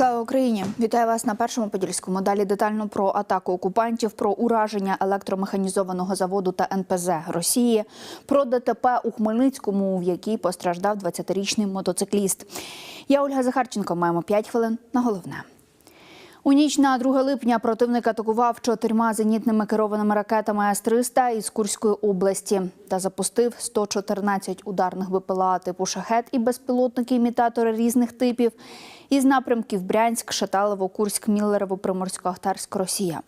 Слава Україні! Вітаю вас на першому подільському. Далі детально про атаку окупантів, про ураження електромеханізованого заводу та НПЗ Росії, про ДТП у Хмельницькому, в якій постраждав 20-річний мотоцикліст. Я Ольга Захарченко. Маємо 5 хвилин на головне. У ніч на 2 липня противник атакував чотирма зенітними керованими ракетами С-300 із Курської області та запустив 114 ударних БПЛА типу «Шахет» і безпілотники-імітатори різних типів із напрямків Брянськ, Шаталово, Курськ, Міллерово, Приморсько, Ахтарськ, Росія.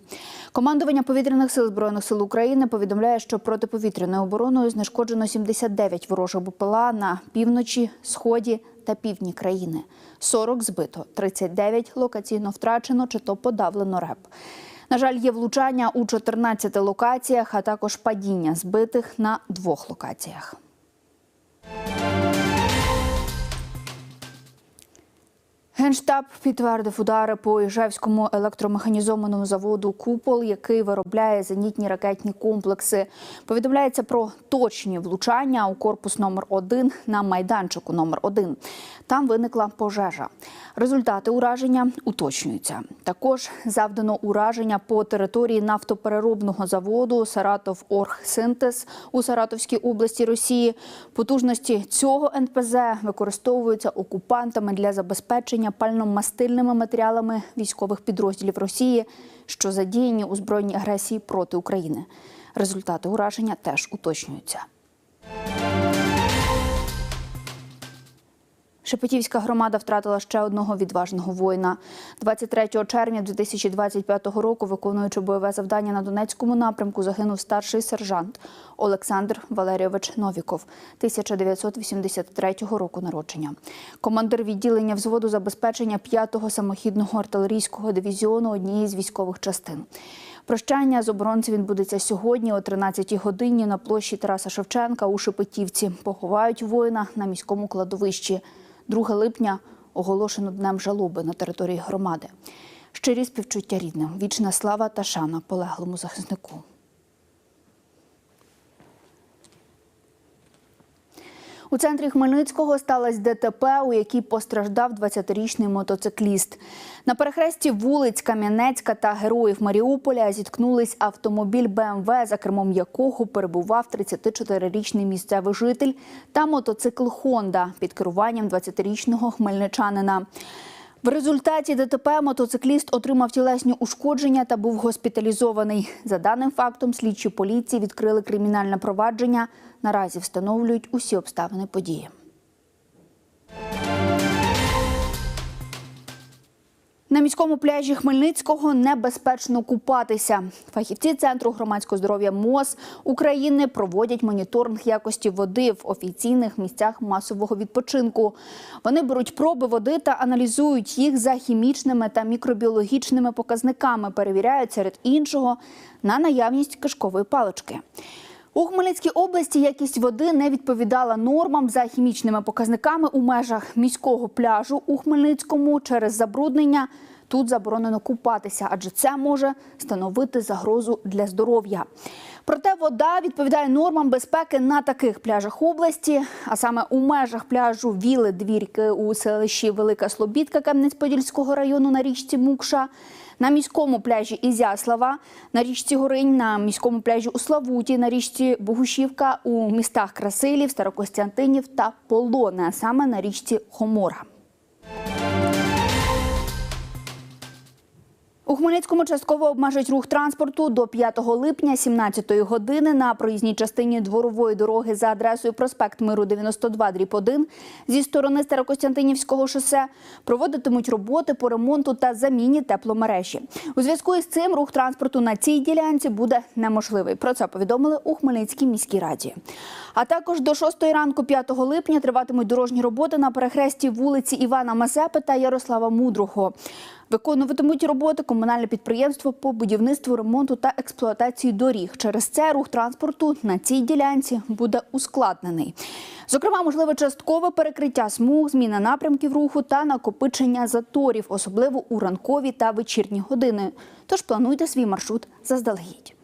Командування повітряних сил збройних сил України повідомляє, що протиповітряною обороною знешкоджено 79 ворожих БПЛА на півночі, сході та півдні країни. 40 збито, 39 локаційно втрачено чи то подавлено РЕП. На жаль, є влучання у 14 локаціях, а також падіння збитих на двох локаціях. Генштаб підтвердив удари по Іжевському електромеханізованому заводу Купол, який виробляє зенітні ракетні комплекси. Повідомляється про точні влучання у корпус номер 1 на майданчику номер 1 Там виникла пожежа. Результати ураження уточнюються. Також завдано ураження по території нафтопереробного заводу Саратов Оргсинтез у Саратовській області Росії. Потужності цього НПЗ використовуються окупантами для забезпечення пальномастильними матеріалами військових підрозділів Росії, що задіяні у збройній агресії проти України. Результати ураження теж уточнюються. Шепетівська громада втратила ще одного відважного воїна. 23 червня 2025 року, виконуючи бойове завдання на Донецькому напрямку, загинув старший сержант Олександр Валерійович Новіков, 1983 року народження. Командир відділення взводу забезпечення 5-го самохідного артилерійського дивізіону однієї з військових частин. Прощання з оборонцем відбудеться сьогодні о 13-й годині на площі Тараса Шевченка у Шепетівці. Поховають воїна на міському кладовищі. 2 липня оголошено днем жалоби на території громади. Щирі співчуття рідним, вічна слава та шана полеглому захиснику. У центрі Хмельницького сталося ДТП, у якій постраждав 20-річний мотоцикліст. На перехресті вулиць Кам'янецька та Героїв Маріуполя зіткнулись автомобіль БМВ, за кермом якого перебував 34-річний місцевий житель, та мотоцикл Хонда під керуванням 20-річного хмельничанина. В результаті ДТП мотоцикліст отримав тілесні ушкодження та був госпіталізований. За даним фактом, слідчі поліції відкрили кримінальне провадження. Наразі встановлюють усі обставини події. На міському пляжі Хмельницького небезпечно купатися. Фахівці центру громадського здоров'я МОЗ України проводять моніторинг якості води в офіційних місцях масового відпочинку. Вони беруть проби води та аналізують їх за хімічними та мікробіологічними показниками. Перевіряють серед іншого на наявність кишкової палички. У Хмельницькій області якість води не відповідала нормам за хімічними показниками у межах міського пляжу у Хмельницькому через забруднення. Тут заборонено купатися, адже це може становити загрозу для здоров'я. Проте вода відповідає нормам безпеки на таких пляжах області, а саме у межах пляжу Віли Двірки у селищі Велика Слобідка Кам'янець-Подільського району на річці Мукша. На міському пляжі Ізяслава, на річці Горинь, на міському пляжі у Славуті, на річці Богушівка, у містах Красилів, Старокостянтинів та Полоне, а саме на річці Хомора. У Хмельницькому частково обмежать рух транспорту до 5 липня 17 години на проїзній частині дворової дороги за адресою проспект Миру 92 дріб 1 зі сторони Старокостянтинівського шосе проводитимуть роботи по ремонту та заміні тепломережі. У зв'язку із цим рух транспорту на цій ділянці буде неможливий. Про це повідомили у Хмельницькій міській раді. А також до 6 ранку 5 липня триватимуть дорожні роботи на перехресті вулиці Івана Мазепи та Ярослава Мудрого. Виконуватимуть роботи комунальне підприємство по будівництву, ремонту та експлуатації доріг. Через це рух транспорту на цій ділянці буде ускладнений. Зокрема, можливе часткове перекриття смуг, зміна напрямків руху та накопичення заторів, особливо у ранкові та вечірні години. Тож плануйте свій маршрут заздалегідь.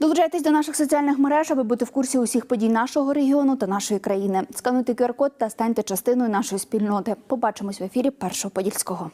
Долучайтесь до наших соціальних мереж, аби бути в курсі усіх подій нашого регіону та нашої країни. Скануйте QR-код та станьте частиною нашої спільноти. Побачимось в ефірі Першого Подільського.